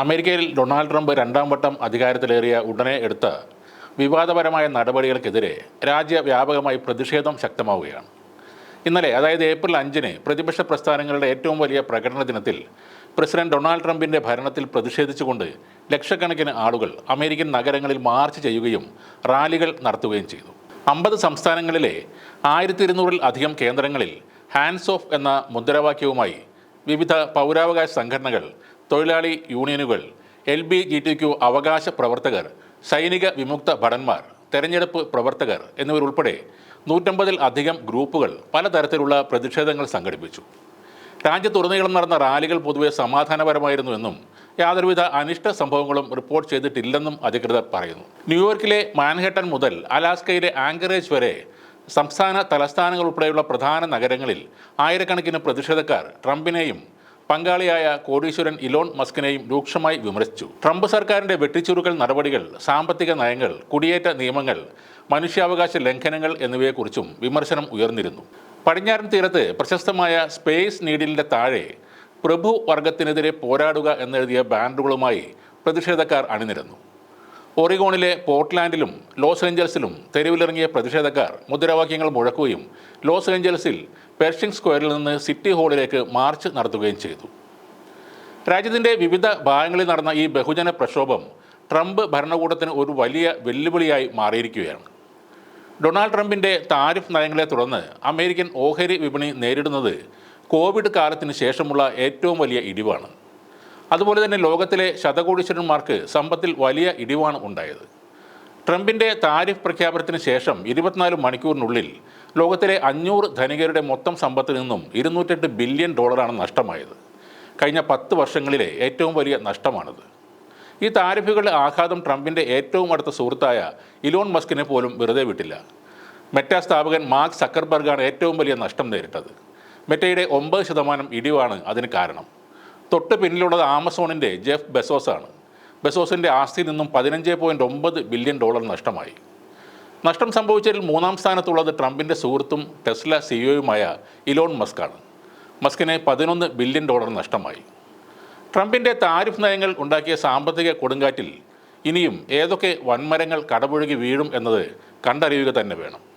അമേരിക്കയിൽ Donald Trump രണ്ടാം വട്ടം അധികാരത്തിലേറിയ ഉടനെ എടുത്ത വിവാദപരമായ നടപടികൾക്കെതിരെ രാജ്യവ്യാപകമായി പ്രതിഷേധം ശക്തമാവുകയാണ്. ഇന്നലെ അതായത് ഏപ്രിൽ അഞ്ചിന് പ്രതിപക്ഷ പ്രസ്ഥാനങ്ങളുടെ ഏറ്റവും വലിയ പ്രകടന ദിനത്തിൽ പ്രസിഡന്റ് ഡൊണാൾഡ് ട്രംപിന്റെ ഭരണത്തിൽ പ്രതിഷേധിച്ചുകൊണ്ട് ലക്ഷക്കണക്കിന് ആളുകൾ അമേരിക്കൻ നഗരങ്ങളിൽ മാർച്ച് ചെയ്യുകയും റാലികൾ നടത്തുകയും ചെയ്തു. അമ്പത് സംസ്ഥാനങ്ങളിലെ ആയിരത്തി ഇരുന്നൂറിൽ അധികം കേന്ദ്രങ്ങളിൽ ഹാൻഡ്സ് ഓഫ് എന്ന മുദ്രാവാക്യവുമായി വിവിധ പൗരാവകാശ സംഘടനകൾ തൊഴിലാളി യൂണിയനുകൾ L B G T Q അവകാശ പ്രവർത്തകർ സൈനിക വിമുക്ത ഭടന്മാർ തെരഞ്ഞെടുപ്പ് പ്രവർത്തകർ എന്നിവരുൾപ്പെടെ നൂറ്റമ്പതിൽ അധികം ഗ്രൂപ്പുകൾ പലതരത്തിലുള്ള പ്രതിഷേധങ്ങൾ സംഘടിപ്പിച്ചു. രാജ്യത്തുടനീളം നടന്ന റാലികൾ പൊതുവെ സമാധാനപരമായിരുന്നുവെന്നും യാതൊരുവിധ അനിഷ്ട സംഭവങ്ങളും റിപ്പോർട്ട് ചെയ്തിട്ടില്ലെന്നും അധികൃതർ പറയുന്നു. ന്യൂയോർക്കിലെ മാൻഹട്ടൻ മുതൽ അലാസ്കയിലെ ആങ്കറേജ് വരെ സംസ്ഥാന തലസ്ഥാനങ്ങൾ ഉൾപ്പെടെയുള്ള പ്രധാന നഗരങ്ങളിൽ ആയിരക്കണക്കിന് പ്രതിഷേധക്കാർ ട്രംപിനെയും പങ്കാളിയായ കോടീശ്വരൻ ഇലോൺ മസ്കിനെയും രൂക്ഷമായി വിമർശിച്ചു. ട്രംപ് സർക്കാരിന്റെ വെട്ടിച്ചുരുക്കൽ നടപടികൾ സാമ്പത്തിക നയങ്ങൾ കുടിയേറ്റ നിയമങ്ങൾ മനുഷ്യാവകാശ ലംഘനങ്ങൾ എന്നിവയെക്കുറിച്ചും വിമർശനം ഉയർന്നിരുന്നു. പടിഞ്ഞാറൻ തീരത്ത് പ്രശസ്തമായ സ്പേസ് നീഡിലിന്റെ താഴെ പ്രഭു വർഗത്തിനെതിരെ പോരാടുക എന്നെഴുതിയ ബാനറുകളുമായി പ്രതിഷേധക്കാർ അണിനിരന്നു. ഒറിഗോണിലെ പോർട്ട്ലാൻഡിലും ലോസ് ഏഞ്ചൽസിലും തെരുവിലിറങ്ങിയ പ്രതിഷേധക്കാർ മുദ്രാവാക്യങ്ങൾ മുഴക്കുകയും ലോസ് ഏഞ്ചൽസിൽ പെർഷിംഗ് സ്ക്വയറിൽ നിന്ന് സിറ്റി ഹാളിലേക്ക് മാർച്ച് നടത്തുകയും ചെയ്തു. രാജ്യത്തിന്റെ വിവിധ ഭാഗങ്ങളിൽ നടന്ന ഈ ബഹുജന പ്രക്ഷോഭം ട്രംപ് ഭരണകൂടത്തിന് ഒരു വലിയ വെല്ലുവിളിയായി മാറിയിരിക്കുകയാണ്. ഡൊണാൾഡ് ട്രംപിന്റെ താരിഫ് നയങ്ങളെ തുടർന്ന് അമേരിക്കൻ ഓഹരി വിപണി നേരിടുന്നത് കോവിഡ് കാലത്തിന് ശേഷമുള്ള ഏറ്റവും വലിയ ഇടിവാണ്. അതുപോലെ തന്നെ ലോകത്തിലെ ശതകോടീശ്വരന്മാർക്ക് സമ്പത്തിൽ വലിയ ഇടിവാണ് ഉണ്ടായത്. ട്രംപിന്റെ താരിഫ് പ്രഖ്യാപനത്തിന് ശേഷം ഇരുപത്തിനാല് മണിക്കൂറിനുള്ളിൽ ലോകത്തിലെ അഞ്ഞൂറ് ധനികരുടെ മൊത്തം സമ്പത്തിൽ നിന്നും ഇരുന്നൂറ്റെട്ട് ബില്യൺ ഡോളറാണ് നഷ്ടമായത്. കഴിഞ്ഞ പത്ത് വർഷങ്ങളിലെ ഏറ്റവും വലിയ നഷ്ടമാണിത്. ഈ താരിഫുകളുടെ ആഘാതം ട്രംപിന്റെ ഏറ്റവും അടുത്ത സുഹൃത്തായ ഇലോൺ മസ്കിനെ പോലും വെറുതെ വിട്ടില്ല. മെറ്റ സ്ഥാപകൻ മാർക്ക് സക്കർബർഗാണ് ഏറ്റവും വലിയ നഷ്ടം നേരിട്ടത്. മെറ്റയുടെ ഒമ്പത് ശതമാനം ഇടിവാണ് അതിന് കാരണം. തൊട്ട് പിന്നിലുള്ളത് ആമസോണിന്റെ ജെഫ് ബെസോസാണ്. ബെസോസിന്റെ ആസ്തിയിൽ നിന്നും പതിനഞ്ച് പോയിന്റ് ഒമ്പത് ബില്യൺ ഡോളർ നഷ്ടമായി. നഷ്ടം സംഭവിച്ചതിൽ മൂന്നാം സ്ഥാനത്തുള്ളത് ട്രംപിന്റെ സുഹൃത്തും ടെസ്ല സിഇഒയുമായ ഇലോൺ മസ്കാണ്. മസ്കിന് പതിനൊന്ന് ബില്യൺ ഡോളർ നഷ്ടമായി. ട്രംപിന്റെ താരിഫ് നയങ്ങൾ ഉണ്ടാക്കിയ സാമ്പത്തിക കൊടുങ്കാറ്റിൽ ഇനിയും ഏതൊക്കെ വൻമരങ്ങൾ കടപുഴകി വീഴും എന്നത് കണ്ടറിയുക തന്നെ വേണം.